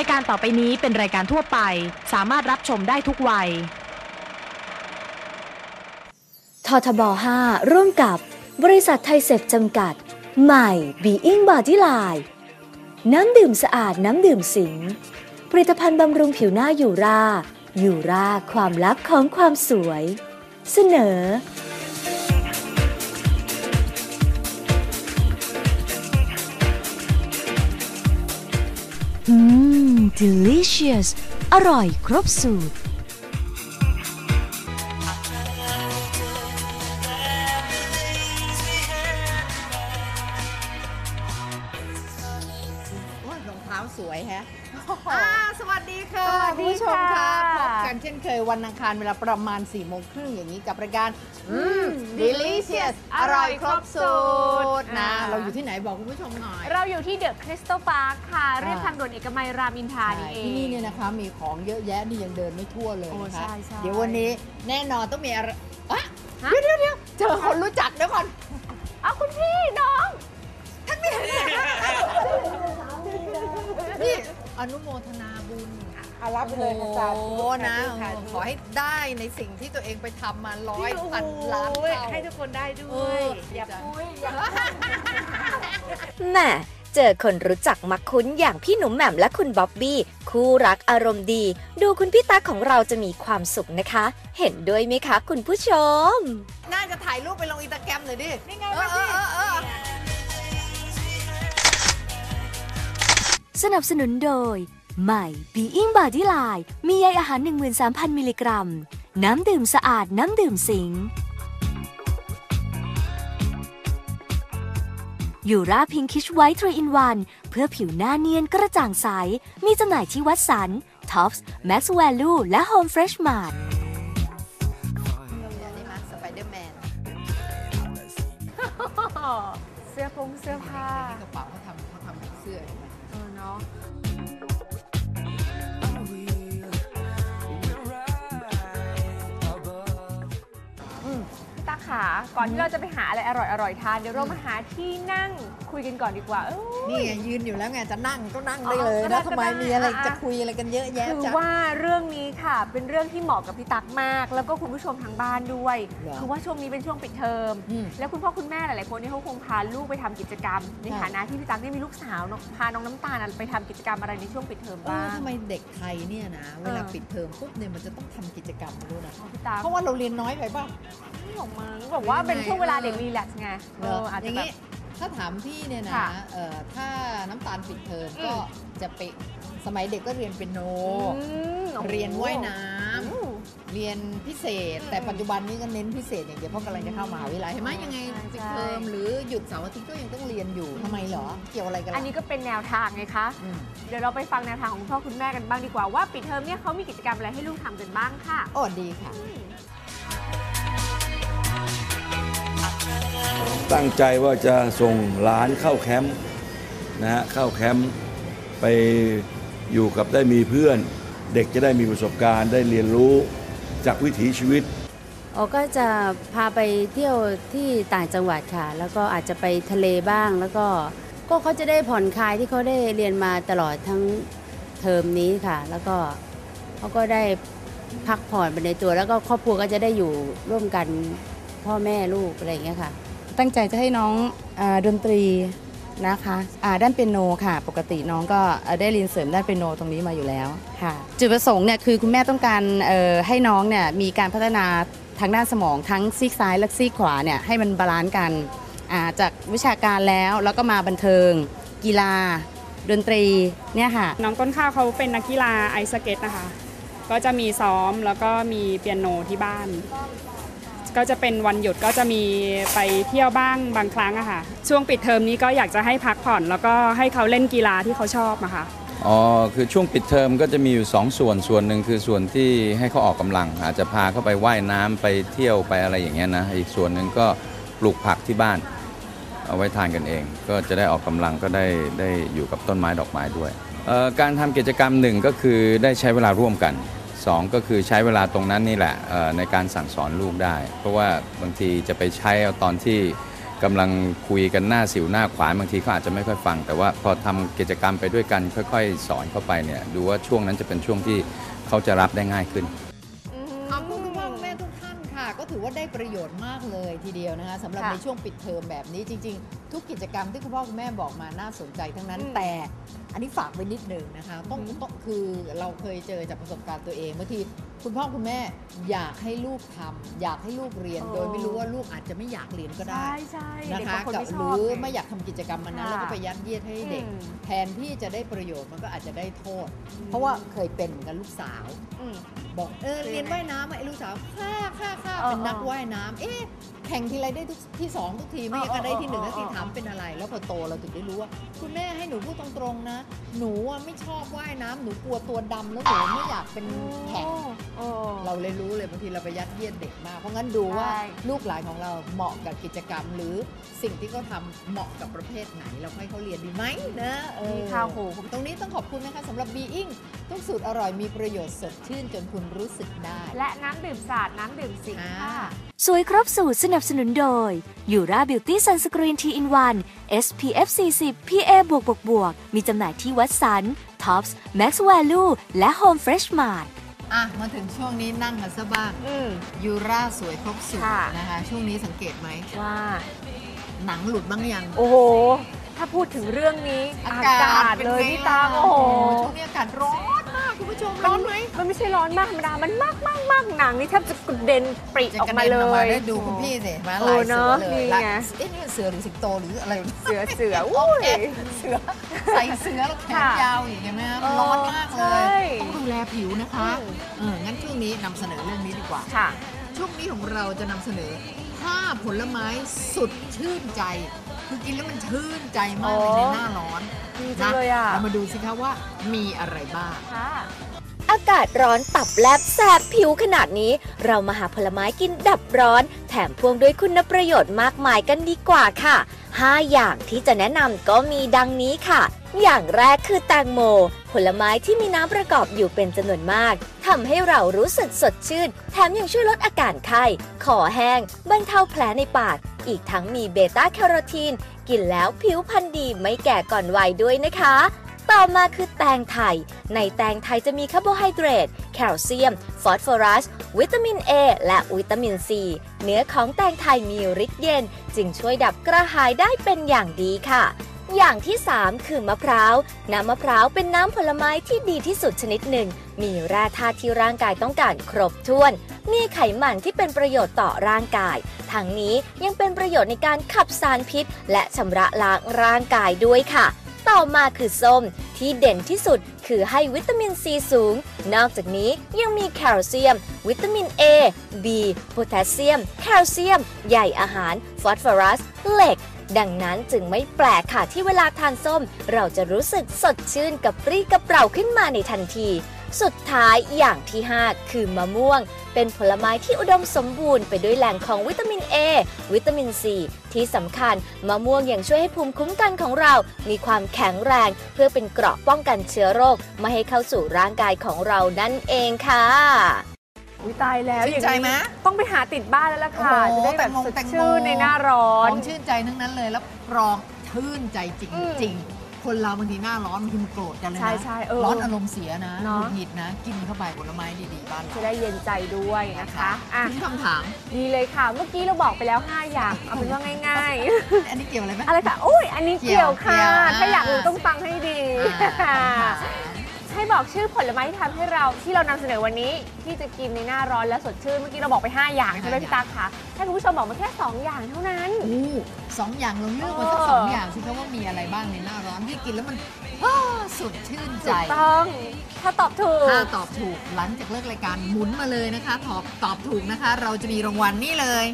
ายการต่อไปนี้เป็นรายการทั่วไป สามารถรับชมได้ทุกวัย ททบ 5 ร่วมกับบริษัทไทยเซฟจำกัด ใหม่ Being Body Line น้ำดื่มสะอาดน้ำดื่มสิง ผลิตภัณฑ์บำรุงผิวหน้ายูรายูราความลับของความสวย เสนอ delicious อร่อยครบสูตร สวยแฮะอ่าสวัสดีค่ะสวัสดีคุณผู้ชมค่ะค่ะพบกันเช่นเคยวันอังคารเวลาประมาณ4ี่โมงครึ่งอย่างนี้กับรายการ อืม delicious อร่อยครบสูตรนะ อ่า เราอยู่ที่ไหนบอกคุณผู้ชมหน่อย เราอยู่ที่เดอะคริสตัลพาร์คค่ะ เรียบทางด่วนเอกมัยรามอินทรานี่เอง ที่นี่เนี่ยนะคะมีของเยอะแยะนี่ยังเดินไม่ทั่วเลยโอ้นะคะใช่ใช่เดี๋ยววันนี้แน่นอนต้องมีอะไรอะฮะ เดี๋ยวเดี๋ยวเดี๋ยวเจอคนรู้จักเดี๋ยวก่อน เอาคุณพี่น้องนี่ อนุโมทนาบุญเอารับไปเลยค่ะสาธุโอ้โหนะค่ะขอให้ได้ในสิ่งที่ตัวเองไปทำมาร้อยพันล้านโอ้ยเท่า ให้ทุกคนได้ด้เอวย ออย่าดีจังปุ้ยอย่าแหม่เจอคนรู้จักมักคุ้นอย่างพี่หนุ่มแหม่มและคุณบ๊อบบี้ คู่รักอารมณ์ดี ดูคุณพี่ตั๊กของเราจะมีความสุขนะคะ เห็นด้วยไหมคะคุณผู้ชม น่าจะถ่ายรูปไปลงอินสตาแกรมหน่อยดิ นี่ไงเอมาอเอสิอเออเออ สนับสนุนโดย ใหม่ Being Body Line มีใยอาหาร 13,000 มิลลิกรัม น้ำดื่มสะอาดน้ำดื่มสิงยูราพิงคิชไวท์ทรีอินวันเพื่อผิวหน้าเนียนกระจ่างใส มีจำหน่ายที่วัดสันท็อปส์แม็กซ์แวลูและ Home Fresh Mart เนี่ยนี่มาสไปเดอร์แมนเสื้อผงเสื้อผ้ากระเป๋าเขาทำเขาทำเป็นเสื้อ เห็นไหม เออเนาะ พี่ตั๊กขาก่อนที่เราจะไปหาอะไรอร่อยๆทาน เดี๋ยวเรามาหาที่นั่งคุยกันก่อนดีกว่าเอ้ย นี่ไงยืนอยู่แล้วไงจะนั่งก็นั่งได้เลยอ๋อก็ได้นะทำไมก็ได้มีอะไรอะ จะคุยอะไรกันเยอะแยะคือจังว่าเรื่องนี้ค่ะ เป็นเรื่องที่เหมาะกับพี่ตั๊กมาก แล้วก็คุณผู้ชมทางบ้านด้วย เหรอคือว่าช่วงนี้เป็นช่วงปิดเทอม อืมแล้วคุณพ่อคุณแม่หลายๆคนนี่เขาคงพาลูกไปทำกิจกรรม ในค่ะ ฐานะที่พี่ตั๊กได้มีลูกสาวเนอะพาน้องน้ำตาลไปทำกิจกรรมอะไรในช่วงปิดเทอมเอบ้าอง ทำไมเด็กไทยเนี่ยนะ เวลาเออ ปิดเทอมปุ๊บเนี่ยมันจะต้องทำกิจกรรมไม่รู้นะ พี่ตั๊กเพราะว่าเราเรียนน้อยไปป่ะ ไม่ออกมาแบบว่าเป็นช่วงเวลาเด็กรีแลกซ์ไงเอออาจอจะย่างแบบ นี้ถ้าถามพี่เนี่ยนะค่ะเอ่อถ้าน้ำตาลปิดเทอมอืม ก็จะไปสมัยเด็กก็เรียนเป็นโน อืมโอ้โหเรียนว่ายน้อืมำเรียนพิเศษแต่ปัจจุบันนี้ก็เน้นพิเศษอย่างเดียวเพราะกำลังจะเข้ามหาวิทยาลัยเห็นไหมยังไงใช่ปิดใช่เทอมหรือหยุดเสาร์อาทิตย์ก็ยังต้องเรียนอยู่ทำไมเหรอ เกี่ยวอะไรกันล่ะอันนี้ก็เป็นแนวทางไงคะ อืมเดี๋ยวเราไปฟังแนวทางของคุณพ่อคุณแม่กันบ้างดีกว่าว่าปิดเทอมเนี่ยเขามีกิจกรรมอะไรให้ลูกทำกันบ้างค่ะ โอ้ดีค่ะ ตั้งใจว่าจะส่งหลานเข้าแคมป์นะฮะเข้าแคมป์ไปอยู่กับได้มีเพื่อน เด็กจะได้มีประสบการณ์ได้เรียนรู้จากวิถีชีวิตโอก็จะพาไปเที่ยวที่ต่างจังหวัดค่ะ แล้วก็อาจจะไปทะเลบ้างแล้วก็ก็เขาจะได้ผ่อนคลายที่เขาได้เรียนมาตลอดทั้งเทอมนี้ค่ะ แล้วก็เขาก็ได้พักผ่อนไปในตัว แล้วก็ครอบครัวก็จะได้อยู่ร่วมกันพ่อแม่ลูกอะไรอย่างเงี้ยค่ะ ตั้งใจจะให้น้องอดนตรีนะคะด้านเปียโนค่ะ ปกติน้องก็ได้เรียนเสริมด้านเปียโนตรงนี้มาอยู่แล้วค่ะ จุดประสงค์เนี่ยคือคุณแม่ต้องการให้น้องเนี่ยมีการพัฒนาทางด้านสมองทั้งซีกซ้ายและซีกขวาเนี่ยให้มันบาลานซ์กันาจากวิชาการแล้วแล้วก็มาบันเทิง กีฬา ดนตรีเนี่ยค่ะ น้องต้นข้าวเขาเป็นนักกีฬาไอสเก็ตนะคะ ก็จะมีซ้อมแล้วก็มีเปียโนที่บ้าน ก็จะเป็นวันหยุดก็จะมีไปเที่ยวบ้างบางครั้งอะค่ะ ช่วงปิดเทอมนี้ก็อยากจะให้พักผ่อน แล้วก็ให้เขาเล่นกีฬาที่เขาชอบอะค่ะอ๋อคือช่วงปิดเทอมก็จะมีอยู่สองส่วนส่วนหนึ่งคือส่วนที่ให้เขาออกกำลัง อาจจะพาเขาไปว่ายน้ำไปเที่ยวไปอะไรอย่างเงี้ยนะอีกส่วนหนึ่งก็ปลูกผักที่บ้าน เอาไว้ทานกันเอง ก็จะได้ออกกำลังก็ได้ได้อยู่กับต้นไม้ดอกไม้ด้วยการทำกิจกรรมหนึ่งก็คือได้ใช้เวลาร่วมกัน สองก็คือใช้เวลาตรงนั้นนี่แหละในการสั่งสอนลูกได้ เพราะว่าบางทีจะไปใช้เอาตอนที่กำลังคุยกันหน้าสิวหน้าขวานบางทีเขาอาจจะไม่ค่อยฟัง แต่ว่าพอทำกิจกรรมไปด้วยกันค่อย ๆ สอนเข้าไปเนี่ยดูว่าช่วงนั้นจะเป็นช่วงที่เขาจะรับได้ง่ายขึ้น ยชน์มากเลยทีเดียวนะคะสำหรับค่ะในช่วงปิดเทอมแบบนี้จริง ๆ ทุกกิจกรรมที่คุณพ่อคุณแม่บอกมาน่าสนใจทั้งนั้นอืมแต่อันนี้ฝากไว้นิดหนึ่งนะคะต้องต้องคือเราเคยเจอจากประสบการณ์ตัวเองบางทีคุณพ่อคุณแม่อยากให้ลูกทำอยากให้ลูกเรียน โดยไม่รู้ว่าลูกอาจจะไม่อยากเรียนก็ได้ ใช่ใช่นะเด็กคะบางคนกับไม่ชหอบรือไง ไม่อยากทำกิจกรรมมันนั้นค่ะแล้วก็ไปยัดเยียดให้เด็ก อืม แทนที่จะได้ประโยชน์มันก็อาจจะได้โทษ เพราะว่าเคยเป็นเหมือนกันลูกสาว อืม บอกเออคือเรียนยังไงว่ายน้ำอะไอ้ลูกสาวค่าค่าค่า เออเป็นนักเออว่ายน้ำเอ๊ะ แข่งทีไรได้ทุกที่สองทุกทีไม่เออก็ได้ที่หนึ่งเออแล้วทีเออถามเป็นอะไร แล้วพอโตเราถึงได้รู้ว่า คุณแม่ให้หนูพูดตรงๆนะ หนูอะไม่ชอบว่ายน้ำหนูกลัวตัวดำแล้วหนูไม่อยากเป็นแข่งโอ้เราเลยรู้เลยบางทีเราไปยัดเยียดเด็กมากเพราะงั้นดูว่าใช่ลูกหลานของเราเหมาะกับกิจกรรม หรือสิ่งที่เขาทำเหมาะกับประเภทไหน เราให้เขาเรียนดีไหมนะเออนี่ค่ะโหตรงนี้ต้องขอบคุณนะคะสำหรับ Being ทุกสูตรอร่อยมีประโยชน์สดชื่นจนคุณรู้สึกได้ และน้ำดื่มสาดน้ำดื่มสิงค่ะค่ะสวยครบสูตรสนับสนุนโดยยูราบิวตี้ซันสกรีนทีอินวัน SPF 40 PA บวกบวกบวกมีจำหน่ายที่วัดสันท็อปส์แม็กซ์แวลูและ Home Fresh Mart อะ มาถึงช่วงนี้นั่งกันซะบ้างอืม ยูราสวยครบสูตรค่ะ นะคะ ช่วงนี้สังเกตไหม ว่า หนังหลุดบ้างยัง โอ้โห ถ้าพูดถึงเรื่องนี้อาอากาศกาศเป็นเลยไงพี่ล่ะตามโอ้โห ช่วงนี้อากาศร้อนมาก คุณผู้ชมร้อนไหมมันไม่ใช่ร้อนมากธรรมดา มันมากมากมากหนังนี่แทบจะกระเด็นปริจะออกกระมาเด็นเลออกมายได้ดูคุณพี่สิมาเอลาอยเสือเนอะเลยนี่ละไงเอ๊ะนี่มันเสือหรือสิงโตหรืออะไรเสือเสือโออุ้เคยเสือใส่เสือแล้วแขนค่ะยาวอีกเห็นไหมมันร้อนมากเลใช่ยต้องดูแลผิวนะคะอืมเอองั้นช่วงนี้นำเสนอเรื่องนี้ดีกว่าค่ะช่วงนี้ของเราจะนำเสนอ ห้าผลไม้สุดชื่นใจ คือกินแล้วมันชื่นใจมากเลยในหน้าร้อนดีจังเลยอะ เรามาดูสิคะว่ามีอะไรบ้าง ค่ะ อากาศร้อนตับแลบแสบผิวขนาดนี้ เรามาหาผลไม้กินดับร้อน แถมพ่วงด้วยคุณประโยชน์มากมายกันดีกว่าค่ะ 5 อย่างที่จะแนะนำก็มีดังนี้ค่ะ อย่างแรกคือแตงโม ผลไม้ที่มีน้ำประกอบอยู่เป็นจำนวนมากทำให้เรารู้สึกสดชื่น แถมยังช่วยลดอาการไข้คอแห้ง บรรเทาแผลในปาก อีกทั้งมีเบต้าแคโรทีน กินแล้วผิวพรรณดีไม่แก่ก่อนวัยด้วยนะคะ ต่อมาคือแตงไทย ในแตงไทยจะมีคาร์โบไฮเดรต แคลเซียม ฟอสฟอรัส วิตามิน A และวิตามิน C เนื้อของแตงไทยมีฤทธิ์เย็น จึงช่วยดับกระหายได้เป็นอย่างดีค่ะ อย่างที่ 3 คือมะพร้าว น้ำมะพร้าวเป็นน้ำผลไม้ที่ดีที่สุดชนิดหนึ่ง มีแร่ธาตุที่ร่างกายต้องการครบถ้วน มีไขมันที่เป็นประโยชน์ต่อร่างกาย ทั้งนี้ยังเป็นประโยชน์ในการขับสารพิษ และชำระล้างร่างกายด้วยค่ะ ต่อมาคือส้มที่เด่นที่สุดคือให้วิตามินซีสูง นอกจากนี้ยังมีแคลเซียม วิตามิน A B โพแทสเซียม แคลเซียม ใยอาหาร ฟอสฟอรัส เหล็ก ดังนั้นจึงไม่แปลกค่ะที่เวลาทานส้ม เราจะรู้สึกสดชื่นกับปรี้กระเปร่าขึ้นมาในทันที สุดท้ายอย่างที่ 5 คือมะม่วง เป็นผลไม้ที่อุดมสมบูรณ์ไปด้วยแหล่งของวิตามิน A วิตามิน C ที่สำคัญมะม่วงยังช่วยให้ภูมิคุ้มกันของเรา มีความแข็งแรง เพื่อเป็นเกราะป้องกันเชื้อโรค ไม่ให้เข้าสู่ร่างกายของเรานั่นเองค่ะ อุ้ยตายแล้วชื่นใจไหมต้องไปหาติดบ้านแล้วล่ะค่ะ โอ้โหจะได้แบบแตงโมสดแตงโม ชื่นในหน้าร้อขนองชื่นใจทั้งนั้นเลยแล้วรองชื่นใจจริงอืมจริงคนเราบางทีหน้าร้อนบางทีมันโกรธกันเลยนะใช่ใช่เออร้อนอารมณ์เสียนะเนอะหงุดหงิดนะ กินเข้าไปผลไม้ดีๆบ้านเราจะได้เย็นใจด้วยนะคะอะถึงคำถาม ดีเลยค่ะ เมื่อกี้เราบอกไปแล้ว 5 อย่าง เอาเป็นว่าง่าย อันนี้เกี่ยวอะไรไหม ๆ อะไรคะอุ้ยอันนี้เกี่ยวค่ะ เกี่ยวอ่าถ้าอยากรู้ต้องฟังให้ดี อ่า ให้บอกชื่อผลไม้ที่ทำให้เราที่เรานำเสนอวันนี้ที่จะกินในหน้าร้อนและสดชื่นเมื่อกี้เราบอกไป 5 อย่างใช่ไหมพี่ตาคะให้คุณผู้ชมบอกมาแค่ 2 อย่างเท่านั้น อู้สองอย่างเราเลือกมาสักเออสองอย่างสิคะว่ามีอะไรบ้างในหน้าร้อนที่กินแล้วมันอ้าสดชื่นใจ ถูกต้องถ้าตอบถูก ถ้าตอบถูกหลังจากเลิกรายการหมุนมาเลยนะคะ ตอบตอบถูกนะคะ เราจะมีรางวัลนี่เลย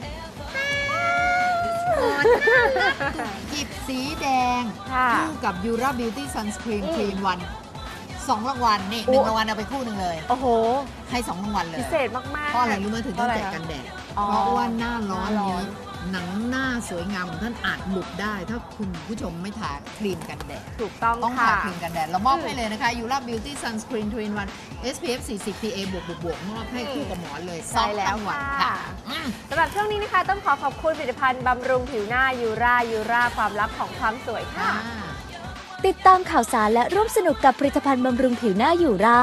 หมอนน่ารักตุกจิบสีแดงค่ะ คู่กับ Yura Beauty Sunscreen อืมครีมวัน สองรางวัลนี่หนึ่งรางวัลเอาไปคู่หนึ่งเลย โอ้โห ให้สองรางวัลเลย พิเศษมากๆเพราะอะไรรู้ไหมถึงต้องแจกเพราะอะไรคะกันแดดอ๋อเพราะว่าหน้าร้อนหน้าร้อนี้นหนังหน้าสวยงามของท่านอาจหลุดได้ ถ้าคุณผู้ชมไม่ทาครีมกันแดด ถูกต้องต้องค่ะทาครีมกันแดด เรามอบให้เลยนะคะยูราบิวตี้ซันสกรีนทวินวัน SPF 40 PA บวกบวกบวกมอบให้คู่กับหมอนเลยใช่แล้วสองรางวัลค่ะอืมสำหรับช่วงนี้นะคะต้องขอขอบคุณผลิตภัณฑ์บำรุงผิวหน้ายูรายูราความลับของความสวยค่ะ ติดตามข่าวสารและร่วมสนุกกับผลิตภัณฑ์บำรุงผิวหน้ายูรา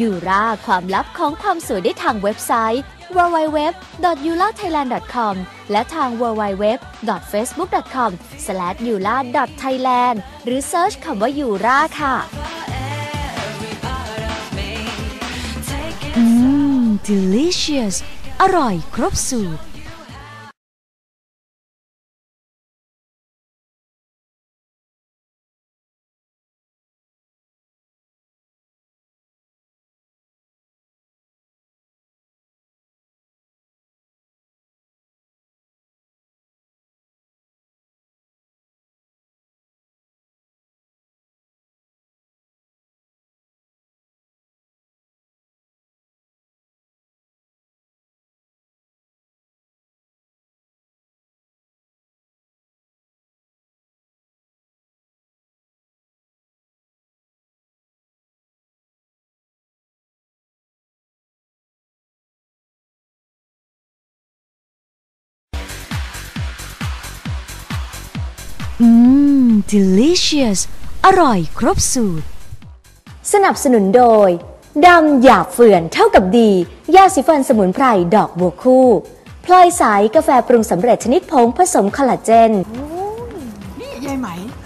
ยูราความลับของความสวยได้ทางเว็บไซต์ www.yulathailand.com และทาง www.facebook.com/yula.thailand หรือเซิร์ชคำว่ายูราค่ะ อืม delicious อร่อยครบสูตร อืม delicious อร่อยครบสูตร สนับสนุนโดยดำหยาบเฟื่อนเท่ากับดี ยาสีฟันสมุนไพรดอกบัวคู่ พลอยสายกาแฟปรุงสำเร็จชนิดผงผสมคอลลาเจน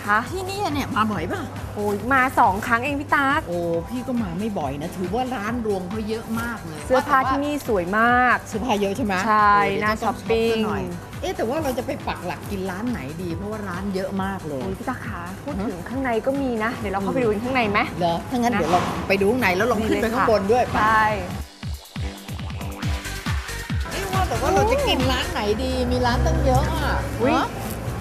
คะที่นี่เนี่ยมาบ่อยป่ะ โอ้ยมาสองครั้งเองพี่ตั๊กโอ้พี่ก็มาไม่บ่อยนะ ถือว่าร้านรวงเขาเยอะมากเลยเสื้อผ้าว่แต่ว่ที่นี่สวยมาก เสื้อผ้าเยอะใช่ไหมใช่เดี๋ยวน่าจะต้ช้อปปิ้งซะหน่อยเอ๊ะแต่ว่าเราจะไปปักหลักกินร้านไหนดี เพราะว่าร้านเยอะมากเลย โอ้ยพี่ตั๊กคะพูดถึงข้างในก็มีนะ เดี๋ยวเราเข้าไปดูกันข้างในไหมเหรอถ้างั้นนะเดี๋ยวเราไปดูข้างในแล้วลองขึ้นไปข้างบนด้วยใช่เอ๊ะว่าแต่ว่าเราจะกินร้านไหนดี มีร้านตั้งเยอะอะอุ๊ยเนอะ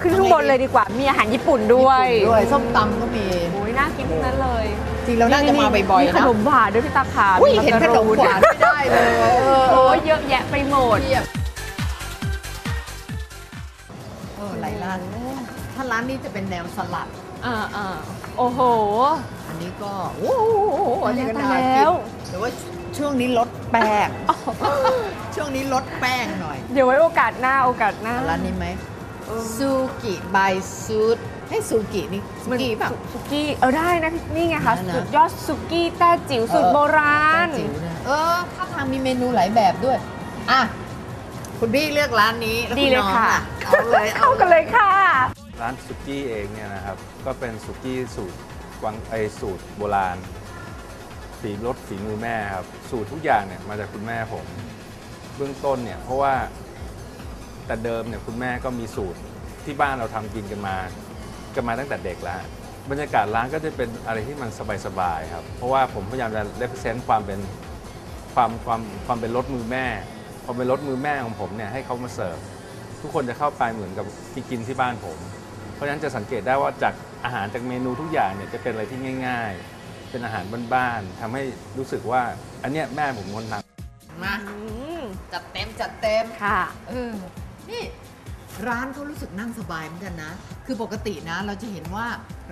ขึ้นข้างบนเลยดีกว่า มีอาหารญี่ปุ่นด้วยญี่ปุ่นด้วยส้มตำก็มี โอ้ยน่ากินทั้งนั้นเลยจริงเราน่าจะมาบ่อยๆมีนะขนมหวานด้วยพี่ตั๊กขาอุ้ยมีเห็นขนมหวานไม่ได้เลยเออเอโอ้อยเยอะแยะไปหมด เทียบเออหลายร้านถ้าร้านนี้จะเป็นแนวสลัด อ่าอ่าโอ้โห อันนี้ก็โอ้โหอันนี้ก็น่าตายกิแล้นวแต่ว่าช่วงนี้ลดแป้ง ช่วงนี้ลดแป้งหน่อย เดี๋ยวไว้โอกาสหน้าโอกาสหน้า ร้านนี้ไหม ซูกิบายซูดให้ซูกินี่ซูกิแบบ สุกี้เออได้นะนี่ไงคะนั่นนะสุดยอดสุกี้แต้จิ๋วสูตรโบราณ จิ๋วนะเออถ้าทางมีเมนูหลายแบบด้วย อะ คุณพี่เลือกร้านนี้แวณดีเลยน้องค่ะ เอาเลยเอาเข้ากันเลยค่ะ ร้านสุกี้เองเนี่ยนะครับ ก็เป็นสุกี้สูตรกวางไอสูตรโบราณฝีรสฝีมือแม่ครับ สูตรทุกอย่างเนี่ยมาจากคุณแม่ผม เบื้องต้นเนี่ยเพราะว่า แต่เดิมเนี่ยคุณแม่ก็มีสูตรที่บ้านเราทำกินกันมากันมาตั้งแต่เด็กแล้วบรรยากาศร้านก็จะเป็นอะไรที่มันสบายๆครับ เพราะว่าผมพยายามจะ represent ความเป็นความความความเป็นรสมือแม่ความเป็นรสมือแม่ของผมเนี่ยให้เขามาเสิร์ฟทุกคนจะเข้าไปเหมือนกับที่กินที่บ้านผม เพราะฉะนั้นจะสังเกตได้ว่าจากอาหารจากเมนูทุกอย่างเนี่ยจะเป็นอะไรที่ง่าย ๆ เป็นอาหารบ้านๆทำให้รู้สึกว่าอันเนี้ยแม่ผมคนทำมาอืมจัดเต็มจัดเต็มค่ะเออ นี่ร้านเขารู้สึกนั่งสบายเหมือนกันนะ คือปกตินะเราจะเห็นว่า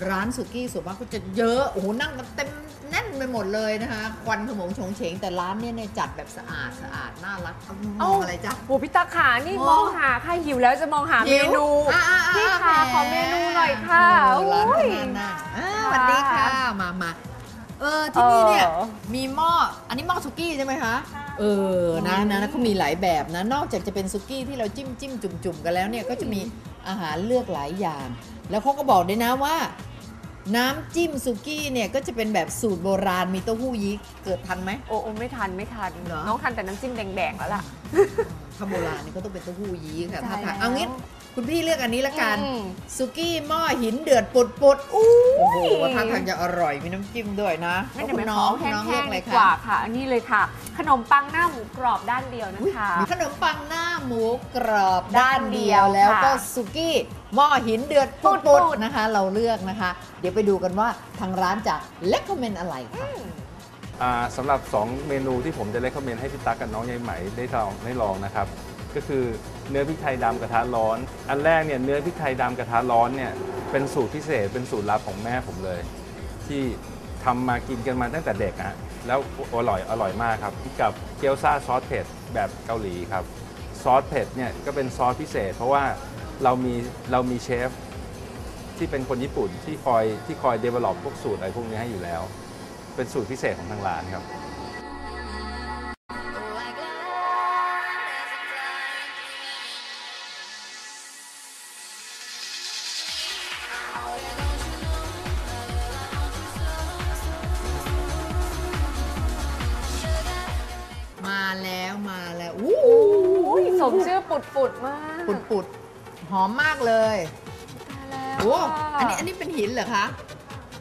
ร้านสุกี้ส่วนมากก็จะเยอะ โอ้โห นั่งกันเต็มแน่นไปหมดเลยนะคะ ควันขโมงโฉงเฉง แต่ร้านเนี่ยเนี่ยจัดแบบสะอาดสะอาดน่ารักเอามเอ้าองอะไรจ๊ะโหพี่ตาขานี่โอ้มองหาค่ะหิวแล้วจะมองหาหิเมวนูอะอะอะพี่ค่ะแหขอเมนูหน่อยค่ะเออร้านโอ้ยข้างหน้าอ่าสวัสดีค่ะ มามาเออที่นี่เนี่ยเออมีหม้อ อันนี้หม้อสุกี้ใช่ไหมคะ เออนะนะนะเขามีหลายแบบนะ นอกจากจะเป็นสุกี้ที่เราจิ้มจิ้มจุ่มจุ่มกันแล้วเนี่ยก็จะมีอาหารเลือกหลายอย่าง แล้วเขาก็บอกด้วยนะว่า น้ำจิ้มสุกี้เนี่ยก็จะเป็นแบบสูตรโบราณมีเต้าหู้ยี้เกิดทันไหมโอ้โอ้ไม่ทันไม่ทันเหรอน้องทันแต่น้ำจิ้มแดงๆแล้วล่ะ ถ้าโบราณเนี่ยก็ต้องเป็นเต้าหู้ยี้ค่ะใช่ถ้าทานแล้วเอางี้คุณพี่เลือกอันนี้ละกันอืมสุกี้หม้อหินเดือดปุดปุดอู้โอ้โหท่าทางจะอร่อยมีน้ำจิ้มด้วยนะงั้นแล้วเดี๋ยวคุไปณขน้อองคุณน้องแห้เลือกงอะไรๆดีกว่าคะค่ะ อันนี้เลยค่ะ ขนมปังหน้าหมูกรอบด้านเดียวนะคะมีขนมปังหน้าหมูกรอบด้าด้านนเดีเดียยววแล้วก็ค่ะสุกี้หม้อหินเดือดปุดปุปุดดนะคะ เราเลือกนะคะ เดี๋ยวไปดูกันว่าทางร้านจะเล c ก m เมนอะไรค่ะอ่า สำหรับ 2 เมนูที่ผมจะเล c ก m เมนให้พี่ตั๊กกับน้องยายไหมได้ลองได้ลองนะครับ ก็คือเนื้อพริกไทยดำกระทะร้อน อันแรกเนี่ยเนื้อพริกไทยดำกระทะร้อนเนี่ยเป็นสูตรพิเศษเป็นสูตรลับของแม่ผมเลย ที่ทำมากินกันมาตั้งแต่เด็กอะแล้วอร่อยอร่อยมากครับกับเกี๊ยวซ่าซอสเผ็ดแบบเกาหลีครับซอสเผ็ดเนี่ยก็เป็นซอสพิเศษ เพราะว่าเรามีเรามีเชฟที่เป็นคนญี่ปุ่นที่คอยที่คอย develop พวกสูตรอะไรพวกนี้ให้อยู่แล้ว เป็นสูตรพิเศษของทางร้านครับ มาแล้วมาแล้วอู้อุ้ยสมชื่อปุดปุดๆมากปุดปุดหอมมากเลยตายแล้วโอ้ค่ะอันนี้อันนี้เป็นหินเหรอคะ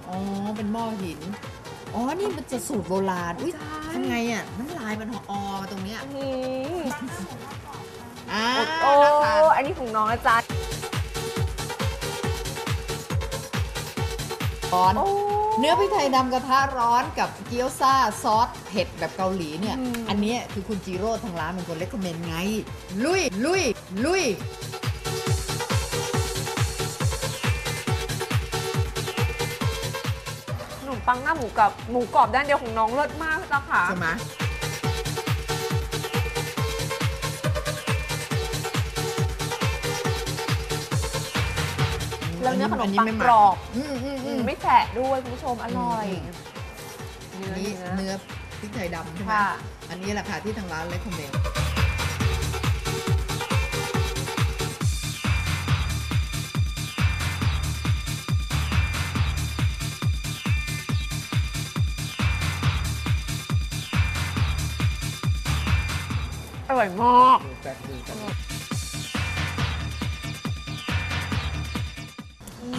อ๋อ เป็นหม้อหิน อ๋อ นี่มันจะสูตรโบราณ อุ้ยทำไงอะน้ำลายมันหออมาตรงเนี้ยอืมอ่าโอ้น่าทานอันนี้ของน้องอาจารย์ ร้อน โอ้ เนื้อพริกไทยดำกระทะร้อนกับเกี๊ยวซ่าซอสเผ็ดแบบเกาหลีเนี่ย อืม อันเนี้ยคือคุณจีโร่ทางร้านเป็นคนเล c ก m เมนไง ลุย ลุย ลุย ปังหน้าหมูกับหมูกรอบด้านเดียวของน้องเลิศมากพี่ตั๊กค่ะ ใช่ไหมแล้วเนื้อขนมนี้ปังไม่หกมัรอบอืมอืมอือืมมไม่แฉะด้วยคุณผู้ชมอร่อยอืมเนื้อนี่เนื้อเนื้อพริกไทยดำใช่ไหมค่ะ อันนี้แหละค่ะที่ทางร้านเล c ก m เมนอ ร่อยมากดูแป๊บดูแป๊บอื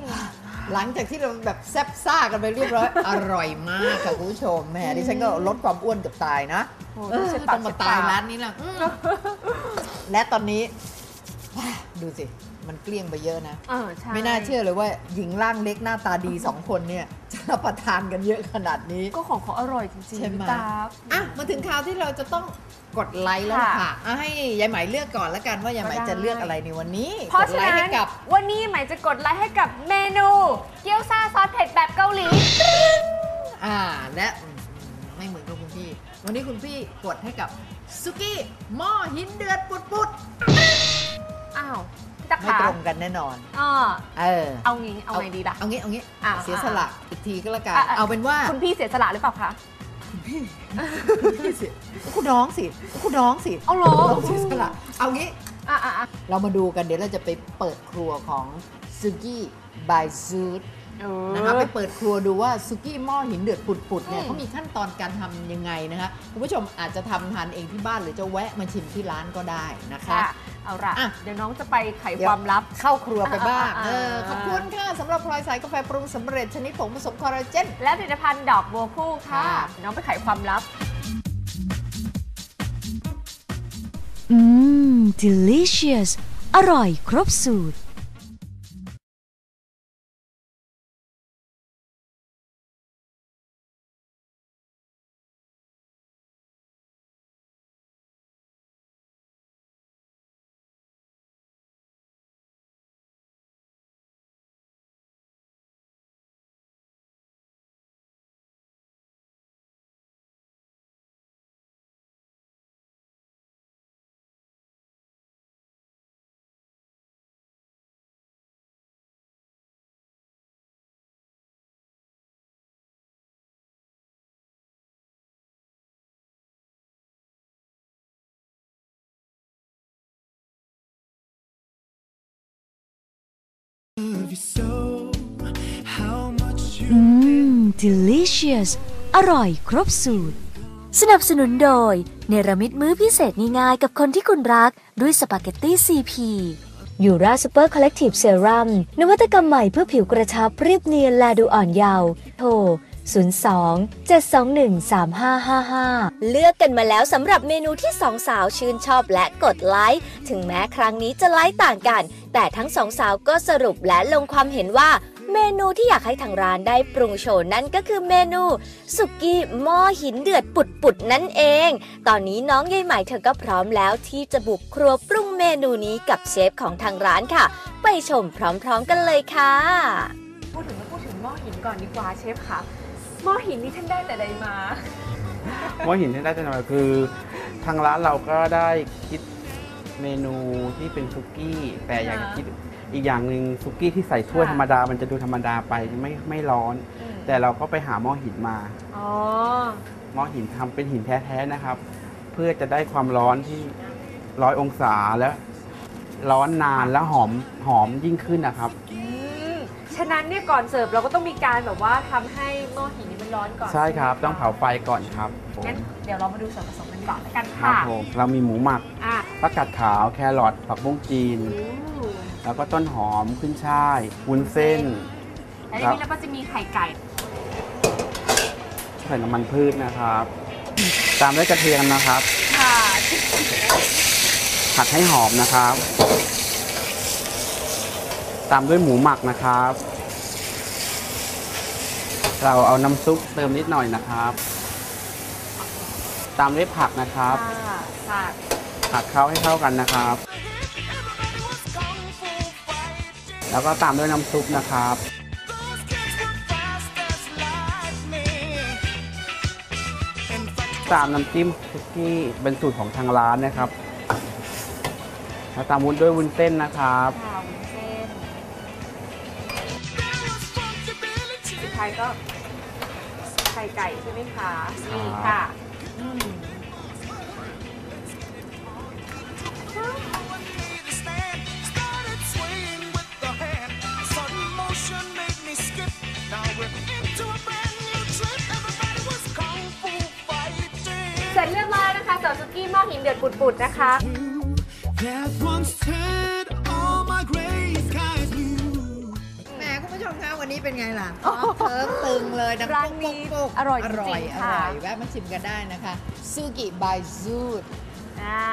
มหลังจากที่เราแบบแซ่บซ่ากันไปเรียบร้อย อร่อยมากค่ะคุณผู้ชมแหมดิฉันก็ลดความอ้วนเกับตายนะโอ้เออเช็ดต้ปาอกงเช็มาดตายปกร้านนี้แหละอืมและตอนนี้ ดูสิ มันเกลี้ยงไปเยอะนะเออใช่ไม่น่าเชื่อเลยว่าหญิงร่างเล็กหน้าตาดีสองคนเนี่ยจะรับประทานกันเยอะขนาดนี้ ก็ของเขาอร่อยจริงใช่ๆไหมพี่ตั๊กอะมาถึงคราวที่เราจะต้อง กดไลค์แล้วล่ะค่ะค่ะอะ ให้ยายไหมเลือกก่อนแล้วกันว่ายายไหมก็ได้จะเลือกอะไรในวันนี้เพราะกดฉะไลค์นั้ให้นกับ วันนี้ใหม่จะกดไลค์ให้กับเมนูเกี๊ยวซ่าซอสเผ็ดแบบเกาหลี อ่าและอืมไม่เหมือนกับคุณพี่ วันนี้คุณพี่กดให้กับซุกี้หม้อหินเดือดปุดปุดอ้าวพี่ตั๊กไม่ขาตรงกันแน่นอนอ่าเออเอางี้เอาไงดีล่ะ เอางี้เอางี้อะเสียสละอีกทีก็แล้วกันอะอะ เอาเป็นว่า คุณพี่เสียสละหรือเปล่าคะ พี่เสียคุณน้องสิคุณน้องสิเอาเหรอน้องเสียสละเอางี้อะอะอะเรามาดูกันเดี๋ยวเราจะไปเปิดครัวของซุกี้บายซูดเออ นะคะไปเปิดครัวดูว่าซุกี้หม้อหินเดือดปุดๆเนี่ยอืม เขามีขั้นตอนการทำยังไงนะคะคุณผู้ชมอาจจะทำทานเองที่บ้านหรือจะแวะมาชิมที่ร้านก็ได้นะคะ ค่ะ เอาละอะ เดี๋ยวน้องจะไปไขเดี๋ยวความลับ เข้าครัวไปบ้างอ่าเอออ่าขอบคุณค่ะสำหรับพลอยสายกาแฟปรุงสำเร็จชนิดผงผสมคอลลาเจน และผลิตภัณฑ์ดอกบัวคู่ค่ะ ค่ะเดี๋ยวน้องไปไขความลับ อืม delicious อร่อยครบสูตร อืม delicious อร่อยครบสูตร สนับสนุนโดย เนรมิตมื้อพิเศษง่ายๆกับคนที่คุณรักด้วยสปาเกตตี้ซีพียูราซูเปอร์คอลเลกทีฟเซรั่มนวัตกรรมใหม่เพื่อผิวกระชับเรียบเนียนและดูอ่อนเยาว์โทร 02 721 3555 เลือกกันมาแล้วสำหรับเมนูที่สองสาวชื่นชอบและกดไลค์ ถึงแม้ครั้งนี้จะไลค์ต่างกัน แต่ทั้งสองสาวก็สรุปและลงความเห็นว่าเมนูที่อยากให้ทางร้านได้ปรุงโชว์นั่นก็คือเมนู สุกี้หม้อหินเดือดปุดๆนั่นเอง ตอนนี้น้องยายใหม่เธอก็พร้อมแล้วที่จะบุกครัวปรุงเมนูนี้กับเชฟของทางร้านค่ะ ไปชมพร้อมๆกันเลยค่ะ พูดถึงพูดถึงหม้อหินก่อนดีกว่าเชฟค่ะ หม้อหินนี่ท่านได้แต่ใดมาหม้อหินที่ได้จะมาคือ ทางร้านเราก็ได้คิดเมนูที่เป็นซุกี้ แต่อยากจะค่ะคิดอีกอย่างหนึ่งซุกี้ที่ใส่ถ้วยค่ะธรรมดา มันจะดูธรรมดาไปไม่ไม่ร้อนอืมแต่เราก็ไปหาหม้อหินมาอ๋อหม้อหินทำเป็นหินแท้ๆนะครับ เพื่อจะได้ความร้อนที่ร้อยองศาและร้อนนานและหอมหอมยิ่งขึ้นนะครับอืม ฉะนั้นเนี่ยก่อนเสิร์ฟเราก็ต้องมีการแบบว่าทำให้หม้อหินนี้มันร้อนก่อนใช่ครับไหมะต้องเผาไฟก่อนครับผมงั้นเดี๋ยวเรามาดูส่วนผสมกันก่อนแล้วกันครับค่ะผมเรามีหมูหมักอะผักกาดขาวแครอทผักบุ้งจีนอู้แล้วก็ต้นหอมขึ้นช่ายวุ้นเส้น แล้วทีนี้เราก็จะมีไข่ไก่ใส่น้ำมันพืชนะครับ ตามด้วยกระเทียมนะครับ ค่ะ ผัดให้หอมนะครับ ตามด้วยหมูหมักนะครับ เราเอาน้ำซุปเติมนิดหน่อยนะครับ ตามด้วยผักนะครับ ค่ะค่ะผัดเข้าให้เข้ากันนะครับ แล้วก็ตามด้วยน้ำซุปนะครับ ตามน้ำจิ้มซุกี้เป็นสูตรของทางร้านนะครับแล้วตามวุ้นด้วยวุ้นเส้นนะครับ ค่ะ ท้ายก็ไข่ไก่ใช่ไหมคะนี่ครับค่ะอืมเสร็จเรียบร้อยนะคะสำหรับซุกี้หม้อหินเดือดปุดๆนะคะ นนี้เป็นไงล่ะเทิมตึงเลยนะร้านนี้ปุ๊กๆๆอร่อยอร่อยจริงๆอค่ะ ร่อยแวะมาชิมกันได้นะคะซูกิบายซูดอ่า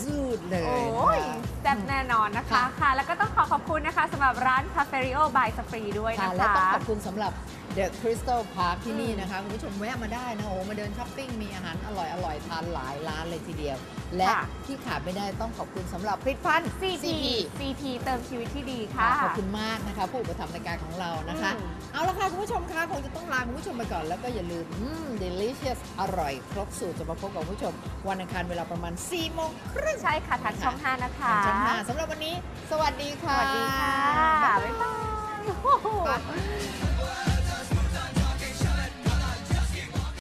ซูดเลยโอ้ยนะคะแซ่บแน่นอนนะคะค่ะ ค่ะ แล้วก็ต้องขอขอบคุณนะคะสำหรับร้าน c a f e r i o by s f r e e ด้วยค่ะนะและคะ ต้องขอบคุณสำหรับ The Crystal Park ที่นี่นะคะ คุณผู้ชมแวะมาได้นะโอ้มาเดินช้อปปิ้ง มีอาหารอร่อยอร่อยทานหลายร้านเลยทีเดียว และค่ะ ที่ขาดไม่ได้ต้องขอบคุณสำหรับผลิตภัณฑ์ CP CP เติมชีวิตที่ดีค่ะ ขอบคุณมากนะคะ ผู้อุปถัมภ์รายการของเรานะคะ อืม เอาละค่ะ คุณผู้ชมคะคงจะต้องลาคุณผู้ชมไปก่อน แล้วก็อย่าลืมอืม delicious อร่อยครบสูตรจะมาพบกับคุณผู้ชม วันอังคารเวลาประมาณ4โมงครึ่งใช่ค่ะทางช่อง 5 นะคะ ทางช่องห้าสำหรับวันนี้ สวัสดีสค่ะวัสดีค่ะ บ๊ายบายบ๊ายบาย